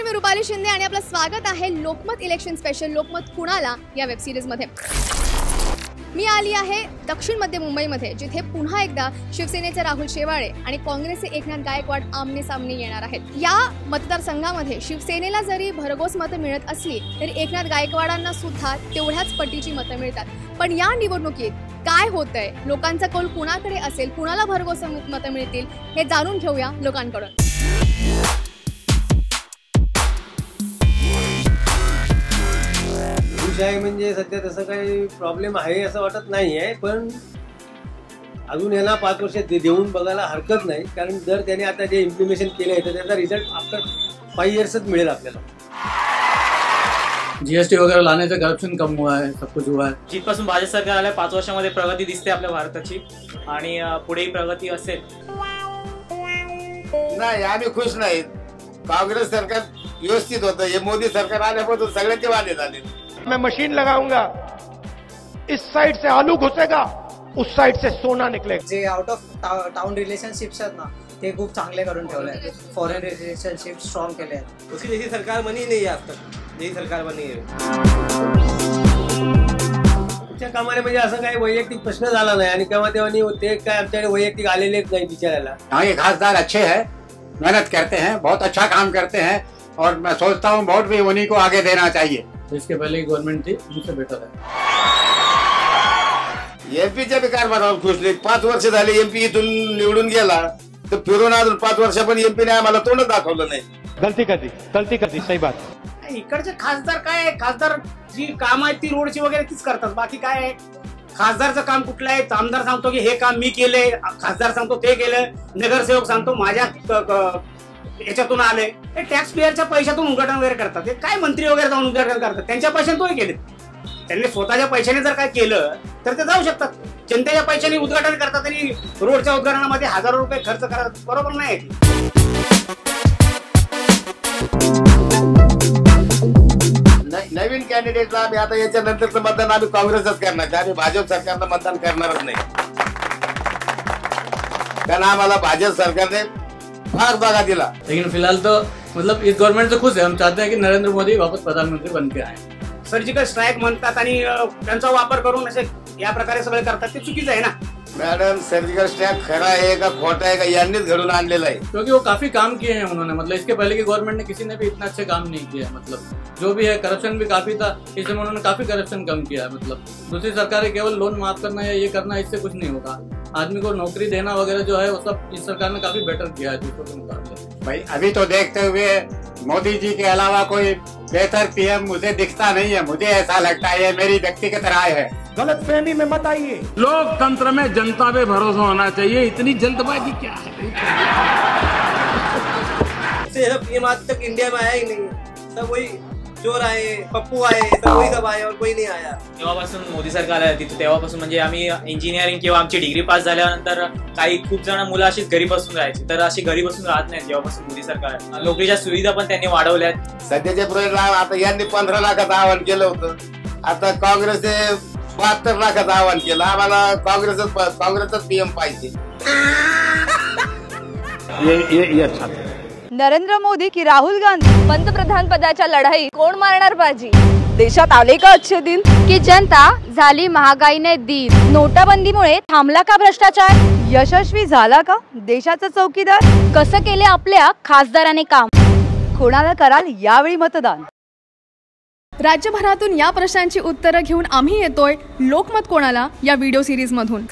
नमस्कार मी रुपाली शिंदे आणि आपलं स्वागत आहे लोकमत इलेक्शन स्पेशल लोकमत कुणाला या वेब सिरीजमध्ये मी आली आहे दक्षिण मध्य मुंबईमध्ये जिथे पुन्हा एकदा शिवसेनेचे राहुल शेवाळे आणि काँग्रेसचे एकनाथ गायकवाड आमने सामने येणार आहेत. या मतदारसंघामध्ये शिवसेनेला जरी भरघोस मतं मिळत असली तरी एकनाथ गायकवाडांना सुद्धा तेवढ्याच पटीची मतं मिळतात. पण या निवडणुकीत काय होतंय? लोकांचा कौल कुणाकडे असेल कुणाला भरघोस मतं मिळतील हे जाणून घेऊया लोकांकडून. आहे म्हणजे सध्या तसं काही प्रॉब्लेम आहे असं वाटत नाही आहे पण अजून याला पाच वर्ष दे- देऊन बघायला हरकत नाही. कारण जर त्याने आता जे इम्प्लिमेशन केलं आहे तर त्याचा रिझल्ट आफ्टर फाईव्ह इयर्सच मिळेल आपल्याला. जीएसटी वगैरह लाने से करप्शन कम हुआ है सब कुछ हुआ है. जिथपासून भाजप सरकार आलं पाच वर्षामध्ये प्रगती दिसते आपल्या भारताची. आणि पुढेही प्रगती असेल. नाही आम्ही खुश नाहीत. काँग्रेस सरकार व्यवस्थित होतं. हे मोदी सरकार आल्यापासून सगळ्यांचे वादे झाले मैं मशीन लगाऊँगा। इस साइड से आलू घुसेगा उस साइड से सोना निकलेगा। जे आउट ऑफ़ टाउन रिलेशनशिप्स आहेत ना ते खूप चांगले करून ठेवले आहेत फॉरेन रिलेशनशिप स्ट्रॉंग केले आहेत. उसकी जैसी सरकार बनी नहीं है आज तक. जैसी सरकार बनी है तुमच्या कामाने म्हणजे असं काही वैयक्तिक प्रश्न झाला नाही आणि केव्हा तेव्हा ते काय आमच्याकडे वैयक्तिक आलेलेच नाही विचारायला यहाँ के खासदार अच्छे हैं मेहनत करते हैं बहुत अच्छा काम करते हैं और मैं सोचता हूँ वोट भी उन्हीं को आगे देना चाहिए। तो इसके पहले की गवर्नमेंट थी उनसे बेटर है एमपीच्या बी कारभारावर खुश नाहीत पाच वर्ष झाले एमपी इथून निवडून गेला. तर फिरून अजून पाच वर्ष पण एमपीने आम्हाला तोंड दाखवलं नाही. गलती कर दी गलती कर दी सही बात. इकडचे खासदार काय आहे? खासदार जी काम आहेत ती रोडची वगैरे तीच करतात. बाकी काय आहे? खासदारचं काम कुठलं आहे? आमदार सांगतो की हे काम मी केले खासदार सांगतो ते केलं नगरसेवक सांगतो माझ्या याच्यातून आले. हे टॅक्स पेअरच्या पैशातून उद्घाटन वगैरे करतात. हे काय मंत्री वगैरे जाऊन उद्घाटन करतात? त्यांच्या पैशातून केले त्यांनी स्वतःच्या पैशाने जर काय केलं तर ते जाऊ शकतात. जनतेच्या पैशाने उद्घाटन करतात आणि रोडच्या उद्घाटनामध्ये हजारो रुपये खर्च करतात. बरोबर नाही नवीन कॅन्डिडेटला आम्ही आता याच्यानंतरचं मतदान आम्ही काँग्रेसच करणार. आम्ही भाजप सरकारला मतदान करणारच नाही. कारण आम्हाला भाजप सरकारने फार बघा दिला. लेकिन फिलहाल तो मतलब इस गवर्नमेंट से खुश है। हम चाहते हैं कि नरेंद्र मोदी वापस प्रधानमंत्री बन के आए। सर्जिकल स्ट्राईक म्हणतात आणि त्यांचा वापर करून असे या प्रकारे सगळे करतात ते चुकीचं आहे ना? मॅडम सर्जिकल स्टॅक खरा आहे का खोटा आहे का यांनीच घडून आणलेला आहे क्योंकि वो काफ़ी काम किए हैं उन्होंने मतलब इसके पहले की गवर्नमेंट ने किसी ने भी इतना अच्छे काम नहीं किया है मतलब। जो भी है करप्शन भी काफ़ी था इसमें उन्होंने काफ़ी करप्शन कम किया है मतलब। दूसरी सरकारें केवल लोन माफ़ करना या ये करना इससे कुछ नहीं होगा। आदमी को नौकरी देना वगैरह जो है वो सब इस सरकार ने काफ़ी बेटर किया है दूसरों के मुकाबले। भाई अभी तो देखते हुए मोदी जी के अलावा कोई बेहतर पीएम मुझे दिखता नहीं है मुझे ऐसा लगता है ये मेरी व्यक्तिगत राय है। गलत फहमी में मत आइए। लोकतंत्र में जनता पे भरोसा होना चाहिए इतनी जल्दबाजी क्या है? पीएम आज तक इंडिया में आया ही नहीं सब वही चोर आए पप्पू आए सब वही सब आए और कोई नहीं आया। तेव्हापासून मोदी सरकार आलं तिथे तेव्हापासून म्हणजे आम्ही इंजिनिअरिंग किंवा आमची डिग्री पास झाल्यानंतर काही खूप जण मुलं अशीच घरी बसून राहायची तर अशी घरी बसून राहत नाही जेव्हापासून मोदी सरकार. आहे. नोकरीच्या सुविधा पण त्यांनी वाढवल्यात. सध्याच्या प्रोजेक्ट आता यांनी पंधरा लाखाचं आवाहन केलं होतं. आता काँग्रेसने बहात्तर लाखाचं आवाहन केलं. आम्हाला काँग्रेसच काँग्रेसच पीएम पाहिजे. नरेंद्र मोदी की राहुल गांधी पंतप्रधान पदाच्या लढाई कोण मारणार बाजी? देशात आले का अच्छे दिन. की जनता झाली महागाईने दिन नोटाबंदीमुळे थांबला का भ्रष्टाचार? यशस्वी झाला का देशाचा चौकीदार? कसं केले आपल्या खासदाराने काम? कोणाला कराल यावेळी मतदान? राज्यभरातून या प्रश्नांची उत्तरं घेऊन आम्ही येतोय. लोकमत कोणाला? या व्हिडिओ सिरीजमधून